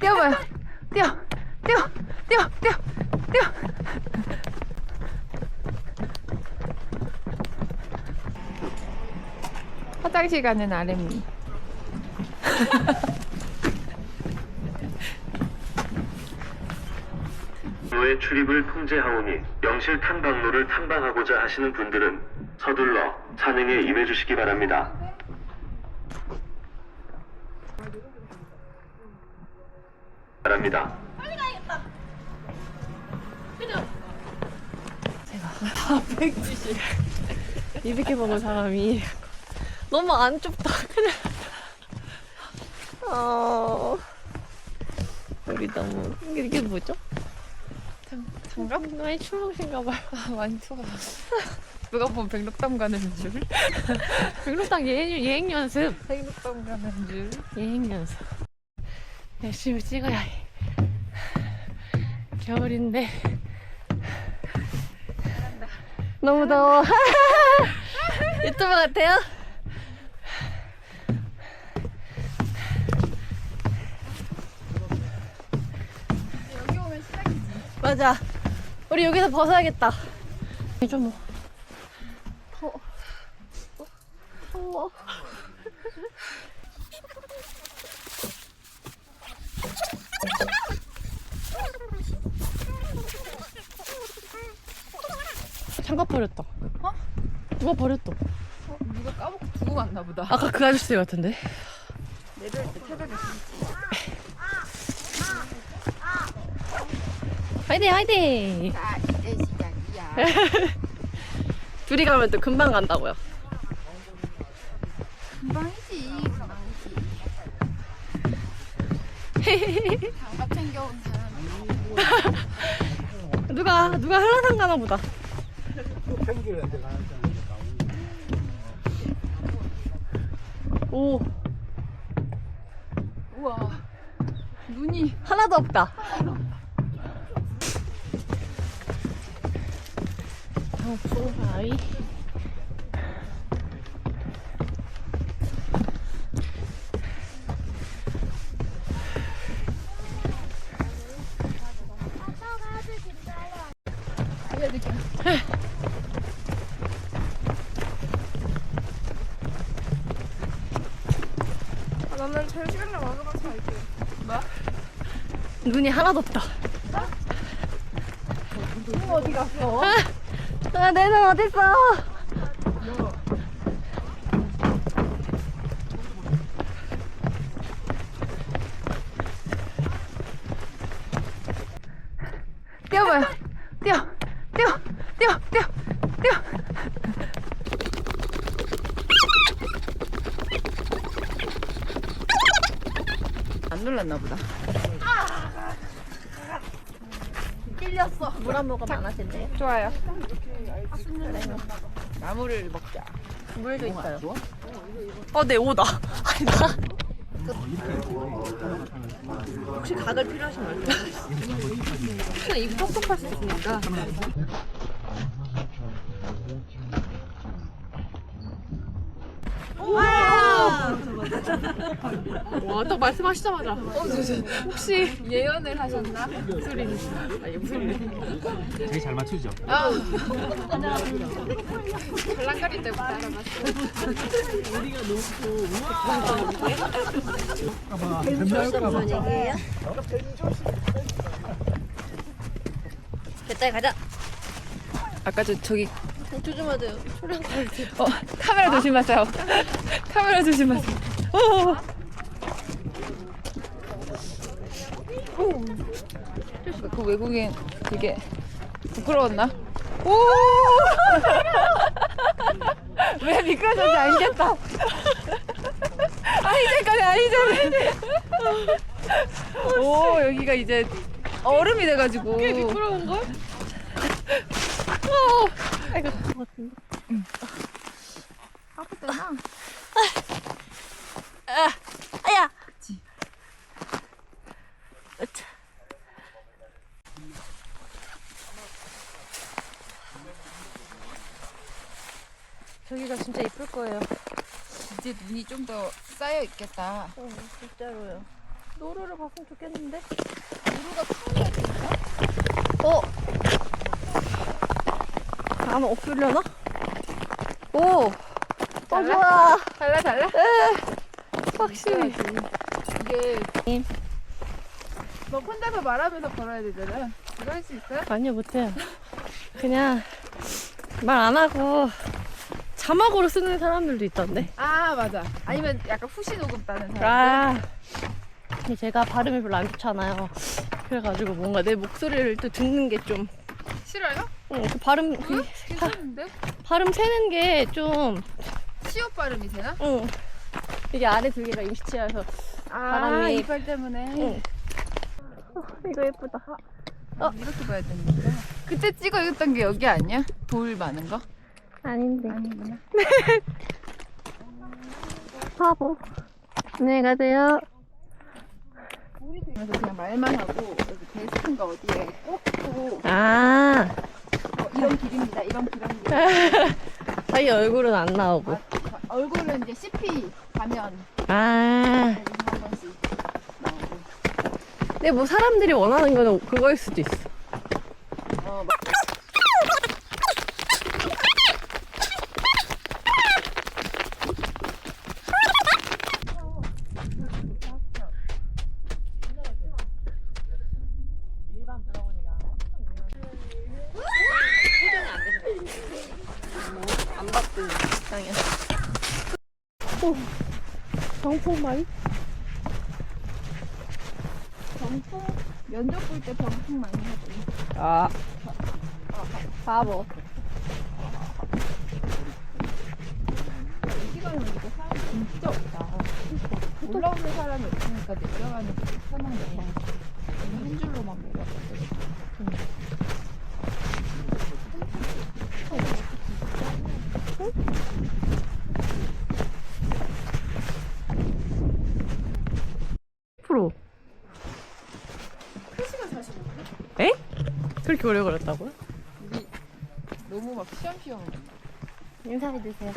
뛰어봐요. 뛰어, 뛰어, 뛰어, 뛰어, 뛰어. 화장실 가는 아름이. 로의 출입을 통제하오니 영실 탐방로를 탐방하고자 하시는 분들은 서둘러 산행에 임해 주시기 바랍니다. 바랍니다. 이렇게 먹은 사람이 너무 안 좁다. 그래. 어. 우리 너무 이게, 이게 뭐죠? 장갑? 많이 추우신가 봐요. 아, 많이 추워. 누가 보면 백록담 가는 줄. 백록당 여행, 여행 연습. 백록담 가는 줄. 여행 연습. 열심히 찍어야 해. 겨울인데. 너무 더워. 유튜브 같아요? 여기 오면 시작이지. 맞아. 우리 여기서 벗어야겠다. 좀 뭐. 더워. 더워. 장갑 버렸다. 어? 누가 버렸다. 어, 누가 까먹고 두고 갔나 보다. 아까 그 아저씨 같은데. 내려올 때 새벽에. 화이팅 화이팅. 자, 이제 시작이야. 둘이 가면 또 금방 간다고요. 금방이지, 금방이지. 장갑 챙겨온 사람. 누가 누가 한라산 가나 보다. 오 우와. 눈이. 하나도 없다. 장풍 바위. 알려줄게. 아, 나는 제일 시간을 먹으면서 갈게. 뭐? 눈이 하나도 없다. 눈 어디 갔어? 아, 내 눈 어딨어? 뛰어봐요. 뛰어, 뛰어, 뛰어, 뛰어, 뛰어. 안 놀랐나 보다. 찔렸어. 물 한 모금 많아진대요. 좋아요. 나무를 먹자. 물도 있어요. 어, 네, 오다. 아니, 나. 혹시 각을 필요하신? 혹시나 입 있으니까. 와, 딱 말씀하시자마자. 혹시 예언을 하셨나? 무술인. 아니, 무술인. 되게 잘 맞추죠? 아. 발랑거릴 때부터 알아봤어. 얘기예요? 됐다, 가자. 아까 저 저기 조심하세요. 초량 걸지. 어 카메라 조심하세요. 카메라 조심하세요. 오. 그 외국인 되게 부끄러웠나? 오! 왜 미끄러졌는지 알겠다. 아니 잠깐 아니 잠깐. 오 여기가 이제 얼음이 돼가지고. 꽤 미끄러운걸? 아이고, 같은데. 아프잖아. 아야! 으차. 저기가 진짜 이쁠 거예요. 이제 눈이 좀 더 쌓여 있겠다. 어, 진짜로요. 노루를 봤으면 좋겠는데. 어? 안 없으려나? 오! 어, 좋아. 달라, 달라? 확실히. 이게. 너 혼자서 말하면서 걸어야 되잖아. 이거 할 수 있어요? 아니요, 못해요. 그냥 말 안 하고 자막으로 쓰는 사람들도 있던데. 아 맞아. 아니면 약간 후시 녹음 따는 사람. 아. 근데 제가 발음이 별로 안 좋잖아요. 그래가지고 뭔가 내 목소리를 또 듣는 게 좀, 싫어요? 응, 그 발음, 그 괜찮은데? 발음 세는 게 좀, 시옷 발음이 되나? 응. 이게 아래 두 개가 임시치여서. 아 바람이- 이빨 때문에. 응. 어, 이거 예쁘다. 어 이렇게 봐야 되는 거야. 그때 찍어줬던 게 여기 아니야? 돌 많은 거? 아닌데. 아니구나. 바보. 안녕히 가세요. 그래서 그냥 말만 하고 여기 데스크인가 어디에 꽂고 아. 어, 이런 길입니다. 이런 길입니다. 자기 얼굴은 안 나오고. 얼굴은 이제 CP 가면 아. 여기서 한 번씩 나오고. 근데 뭐 사람들이 원하는 거는 그거일 수도 있어. 어, 안 상이야. 오, 병풍마이? 병풍 면접 볼 때 병풍 많이 하더니. 아, 바보. 이 시간에 오니까 사람이 진짜 없다. 올라오는 사람이 없으니까 내려가는 게 편하네. 오늘 한 줄로만 내려갔거든. 프로. 에? 그렇게 오래 걸렸다고요? 너무 막 시험 시험. 인사 해 주세요.